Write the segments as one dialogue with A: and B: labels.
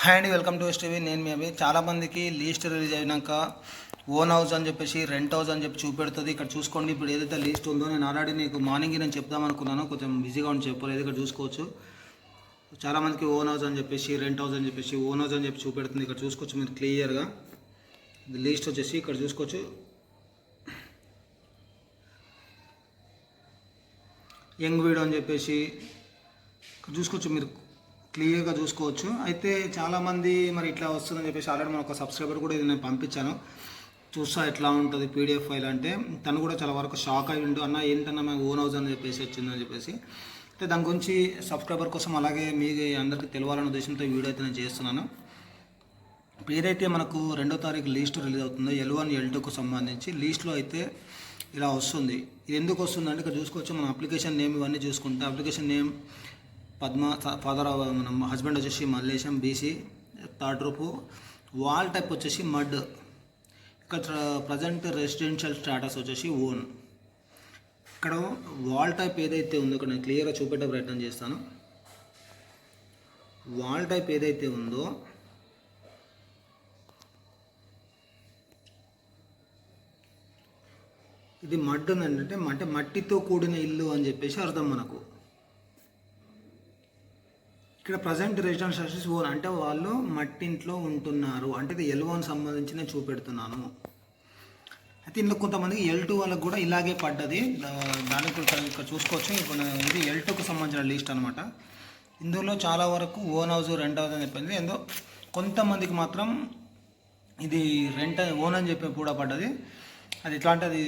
A: Hi అండి welcome to STV నేను మీ అవి చాలామందికి లీస్ట్ రిలీజ్ అయినాక ఓన్ హౌస్ అని చెప్పేసి రెంట్ హౌస్ అని చెప్పి చూపెడుతుంది. ఇక్కడ చూసుకోండి ఇప్పుడు ఏదైతే లీస్ట్ ఉందో నేను ఆల్రెడీ నీకు మార్నింగ్ నేను చెప్దాం అనుకున్నాను. కొంచెం బిజీగా ఉండి చెప్పలేదు ఇక్కడ చూసుకోవచ్చు. చాలామందికి ఓన్ హౌస్ అని చెప్పేసి రెంట్ హౌస్ అని చెప్పేసి ఓన్ హౌస్ అని చెప్పి చూపెడుతుంది. ఇక్కడ చూసుకోవచ్చు మీరు క్లియర్గా. లీస్ట్ వచ్చేసి ఇక్కడ చూసుకోవచ్చు. యంగ్ వీడు అని చెప్పేసి చూసుకోవచ్చు మీరు. క్లియర్గా చూసుకోవచ్చు. అయితే చాలామంది మరి ఇట్లా వస్తుందని చెప్పేసి ఆల్రెడీ మన ఒక సబ్స్క్రైబర్ కూడా ఇది నేను పంపించాను. చూస్తా ఎట్లా ఉంటుంది పీడిఎఫ్ ఫైల్ అంటే. తను కూడా చాలా వరకు షాక్ అయి ఉండు అన్న ఏంటన్నా మేము ఓన్ హౌస్ అని చెప్పేసి వచ్చిందని చెప్పేసి. అయితే దాని గురించి సబ్స్క్రైబర్ కోసం అలాగే మీ అందరికీ తెలియాలనే ఉద్దేశంతో వీడియో అయితే నేను చేస్తున్నాను. ఏదైతే మనకు రెండో తారీఖు లీస్ట్ రిలీజ్ అవుతుందో ఎల్ వన్ ఎల్ టూకు సంబంధించి లీస్ట్లో అయితే ఇలా వస్తుంది. ఇది ఎందుకు వస్తుందంటే ఇక్కడ చూసుకోవచ్చు మన అప్లికేషన్ నేమ్ ఇవన్నీ చూసుకుంటే అప్లికేషన్ నేమ్ పద్మ ఫాదర్ మన హస్బెండ్ వచ్చేసి Mallesham BC third group. Wall type వచ్చేసి మడ్ ఇక్కడ ప్రజెంట్ రెసిడెన్షియల్ స్టాటస్ వచ్చేసి ఓన్ ఇక్కడ వాల్ టైప్ ఏదైతే ఉందో ఇక్కడ నేను క్లియర్గా చూపెట్టే ప్రయత్నం చేస్తాను. వాల్ టైప్ ఏదైతే ఉందో ఇది మడ్ ఉందంటే అంటే మట్టితో కూడిన ఇల్లు అని చెప్పేసి అర్థం మనకు. ఇక్కడ ప్రజెంట్ రెసిడెన్షియల్ సర్వీస్ ఓన్ అంటే వాళ్ళు మట్టింట్లో ఉంటున్నారు. అంటే ఇది ఎల్ వన్ సంబంధించి నేను చూపెడుతున్నాను. అయితే ఇందులో కొంతమందికి ఎల్ టూ వాళ్ళకి కూడా ఇలాగే పడ్డది. దాని దానికి కూడా ఇక్కడ- చూసుకోవచ్చు. ఇది ఎల్ టూకి సంబంధించిన లిస్ట్ అనమాట ఇందులో చాలా వరకు ఓన్ హౌస్ రెంట్ హౌస్ అని చెప్పింది. ఏందో కొంతమందికి మాత్రం ఇది రెంట్ ఓన్ అని చెప్పి కూడా పడ్డది. అది ఎట్లా అంటే అది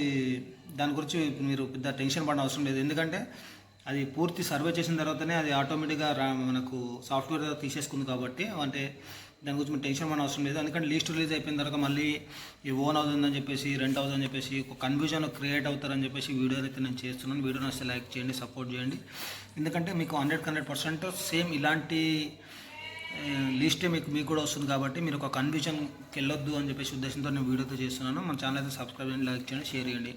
A: దాని గురించి మీరు పెద్ద టెన్షన్ పడిన అవసరం లేదు. ఎందుకంటే అది పూర్తి సర్వే చేసిన తర్వాతనే అది ఆటోమేటిక్గా రా మనకు సాఫ్ట్వేర్ తీసేసుకుంది కాబట్టి అంటే దాని గురించి మీరు టెన్షన్ మన అవసరం లేదు. ఎందుకంటే లీస్ట్ రిలీజ్ అయిపోయిన తర్వాత మళ్ళీ ఈ ఓన్ అవుతుందని చెప్పేసి రెంట్ అవుతుందని అని చెప్పేసి ఒక కన్ఫ్యూజన్ క్రియేట్ అవుతారని చెప్పేసి వీడియో అయితే నేను చేస్తున్నాను. వీడియో నచ్చితే లైక్ చేయండి సపోర్ట్ చేయండి. ఎందుకంటే మీకు హండ్రెడ్ హండ్రెడ్ పర్సెంట్ సేమ్ ఇలాంటి లిస్టే మీకు మీకు కూడా వస్తుంది కాబట్టి మీరు ఒక కన్ఫ్యూజన్కి వెళ్ళొద్దు అని చెప్పేసి ఉద్దేశంతో నేను వీడియోతో చేస్తున్నాను. మన ఛానల్ అయితే సబ్స్క్రైబ్ చేయండి లైక్ చేయండి షేర్ చేయండి.